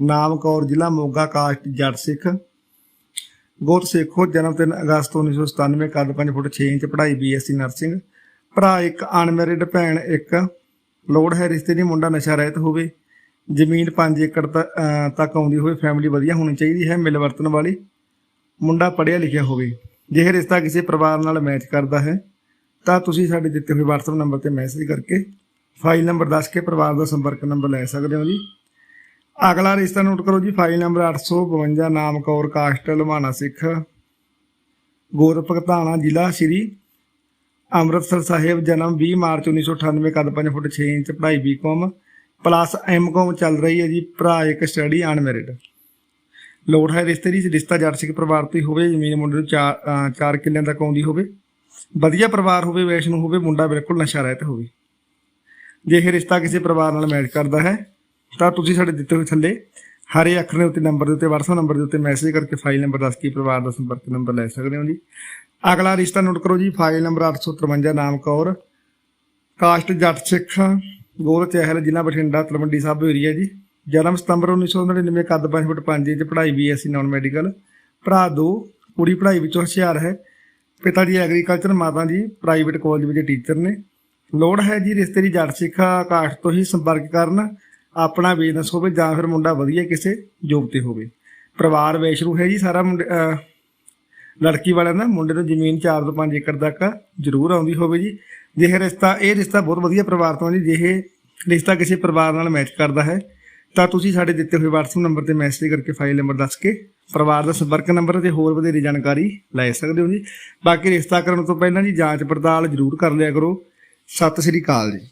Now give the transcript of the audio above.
ਨਾਮ ਕੌਰ, ਜ਼ਿਲ੍ਹਾ ਮੋਗਾ, ਕਾਸਟ, ਜੱਟ ਸਿੱਖ। ਗੋਤ ਸੇਖੋ, ਜਨਮ 3 ਅਗਸਤ 1997 ਕੱਦ 5 ਫੁੱਟ 6 ਇੰਚ, ਪੜ੍ਹਾਈ ਬੀਐਸਸੀ ਨਰਸਿੰਗ। ਭਰਾ ਇੱਕ ਅਨਮੈਰਿਡ ਭੈਣ ਇੱਕ। ਲੋੜ ਹੈ ਰਿਸ਼ਤੇ ਦੀ, ਮੁੰਡਾ ਨਸ਼ਾ ਰਹਿਤ ਹੋਵੇ। ਜ਼ਮੀਨ 5 ਏਕੜ ਤੱਕ ਆਉਂਦੀ ਹੋਵੇ ਫੈਮਿਲੀ ਵਧੀਆ ਹੋਣੀ ਚਾਹੀਦੀ ਹੈ, ਮਿਲ ਵਰਤਨ ਵਾਲੀ। ਮੁੰਡਾ ਪੜ੍ਹਿਆ ਲਿਖਿਆ ਹੋਵੇ। ਜੇ ਰਿਸ਼ਤਾ ਕਿਸੇ ਪਰਿਵਾਰ ਨਾਲ ਮੈਚ ਕਰਦਾ ਹੈ, ਤਾਂ ਤੁਸੀਂ ਸਾਡੇ ਦਿੱਤੇ ਹੋਏ WhatsApp ਨੰਬਰ ਤੇ ਮੈਸੇਜ ਕਰਕੇ ਫਾਈਲ ਨੰਬਰ ਦੱਸ ਕੇ ਪਰਿਵਾਰ ਦਾ ਸੰਪਰਕ ਨੰਬਰ ਲੈ ਸਕਦੇ ਹੋ ਜੀ। ਅਗਲਾ ਰਿਸ਼ਤਾ ਨੋਟ ਕਰੋ ਜੀ ਫਾਈਲ ਨੰਬਰ 852 ਨਾਮ ਕੌਰ, ਕਾਸਟ ਲੁਧਿਆਣਾ ਸਿੱਖ। ਗੋਰ ਭਗਤਾਣਾ ਜ਼ਿਲ੍ਹਾ ਸ਼੍ਰੀ ਅੰਮ੍ਰਿਤਸਰ ਸਾਹਿਬ, ਜਨਮ 20 ਮਾਰਚ 1998 ਕੱਦ 5 ਫੁੱਟ 6 ਇੰਚ, ਪੜ੍ਹਾਈ ਬੀਕਾਮ ਪਲੱਸ ਐਮਕਾਮ ਚੱਲ ਰਹੀ ਹੈ ਜੀ, ਭਰਾ ਇੱਕ ਸਟੱਡੀ ਅਨਮੈਰਿਡ ਲੋੜ ਹੈ ਰਿਸ਼ਤੇ ਦੀ, ਰਿਸ਼ਤਾ ਜੱਟ ਸਿੱਖ ਪਰਿਵਾਰ ਤੋਂ ਹੀ ਹੋਵੇ, ਜ਼ਮੀਨ ਮੁੰਡੇ ਨੂੰ 4 4 ਕਿੱਲਿਆਂ ਤੱਕ ਆਉਂਦੀ ਹੋਵੇ। ਵਧੀਆ ਪਰਿਵਾਰ ਹੋਵੇ, ਵੈਸ਼ਨੂੰ ਹੋਵੇ, ਮੁੰਡਾ ਬਿਲਕੁਲ ਨਸ਼ਾ ਰਹਿਤ ਹੋਵੇ। ਜੇ ਇਹ ਰਿਸ਼ਤਾ ਕਿਸੇ ਪਰਿਵਾਰ ਨਾਲ ਮੈਚ ਕਰਦਾ ਹੈ ਤਾਂ ਤੁਸੀਂ ਸਾਡੇ ਦਿੱਤੇ ਹੋਏ ਥੱਲੇ ਹਰੇ ਅੱਖਰ ਦੇ ਉੱਤੇ ਨੰਬਰ ਦੇ ਉੱਤੇ, WhatsApp ਨੰਬਰ ਦੇ ਉੱਤੇ ਮੈਸੇਜ ਕਰਕੇ ਫਾਈਲ ਨੰਬਰ ਦੱਸ ਕੇ ਪਰਿਵਾਰ ਦਾ ਸੰਪਰਕ ਨੰਬਰ ਲੈ ਸਕਦੇ ਹੋ ਜੀ। ਅਗਲਾ ਰਿਸ਼ਤਾ ਨੋਟ ਕਰੋ ਜੀ ਫਾਈਲ ਨੰਬਰ 853 ਨਾਮ ਕੌਰ। ਕਾਸਟ ਜੱਟ ਸਿੱਖ ਗੋਲ ਚਹਿਲ, ਜ਼ਿਲ੍ਹਾ ਬਠਿੰਡਾ, ਤਲਵੰਡੀ ਸਾਹਿਬ ਏਰੀਆ ਜੀ। ਜਨਮ ਸਤੰਬਰ 1999 ਕੱਦ 5 ਫੁੱਟ 5 ਇੰਚ, ਪੜ੍ਹਾਈ ਬੀਐਸਸੀ ਨਾਨ ਮੈਡੀਕਲ ਭਰਾ ਦੋ, ਕੁੜੀ ਪੜ੍ਹਾਈ ਵਿੱਚੋਂ ਹੁਸ਼ਿਆਰ ਹੈ। ਪਿਤਾ ਜੀ ਐਗਰੀਕਲਚਰ ਮਾਤਾ ਜੀ ਪ੍ਰਾਈਵੇਟ ਕਾਲਜ ਵਿੱਚ ਟੀਚਰ ਨੇ। ਲੋੜ ਹੈ ਜੀ ਰਿਸ਼ਤੇ ਦੀ ਜੱਟ ਸਿੱਖਾ ਕਾਸਟ ਤੋਂ ਹੀ ਸੰਪਰਕ ਕਰਨ। ਆਪਣਾ ਬਿਜ਼ਨਸ ਹੋਵੇ ਜਾਂ ਫਿਰ ਮੁੰਡਾ ਵਧੀਆ ਕਿਸੇ ਜੋਬ ਤੇ ਹੋਵੇ। ਪਰਿਵਾਰ ਵੈਸ਼ਰੂ ਹੈ ਜੀ, ਸਾਰਾ ਮੁੰਡੇ ਲੜਕੀ ਵਾਲਿਆਂ ਦਾ, ਮੁੰਡੇ ਨੂੰ ਜ਼ਮੀਨ 4 ਤੋਂ 5 ਏਕੜ ਤੱਕ ਜ਼ਰੂਰ ਆਉਂਦੀ ਹੋਵੇ ਜੀ। ਜੇ ਰਿਸ਼ਤਾ, ਇਹ ਰਿਸ਼ਤਾ ਬਹੁਤ ਵਧੀਆ ਪਰਿਵਾਰ ਤੋਂ ਜੀ, ਜੇ ਇਹ ਰਿਸ਼ਤਾ ਕਿਸੇ ਪਰਿਵਾਰ ਨਾਲ ਮੈਚ ਕਰਦਾ ਹੈ, ਤਾਂ ਤੁਸੀਂ ਸਾਡੇ ਦਿੱਤੇ ਹੋਏ WhatsApp ਨੰਬਰ ਤੇ ਮੈਸੇਜ ਕਰਕੇ ਫਾਈਲ ਨੰਬਰ ਦੱਸ ਕੇ ਪਰਿਵਾਰ ਦਾ ਸੰਪਰਕ ਨੰਬਰ ਅਤੇ ਹੋਰ ਵਧੇਰੇ ਜਾਣਕਾਰੀ ਲੈ ਸਕਦੇ ਹੋ ਜੀ। ਬਾਕੀ ਰਿਸ਼ਤਾ ਕਰਨ ਤੋਂ ਪਹਿਲਾਂ ਜੀ, ਜਾਂਚ ਪੜਤਾਲ ਜ਼ਰੂਰ ਕਰ ਲਿਆ ਕਰੋ। ਸਤਿ ਸ੍ਰੀ ਅਕਾਲ ਜੀ।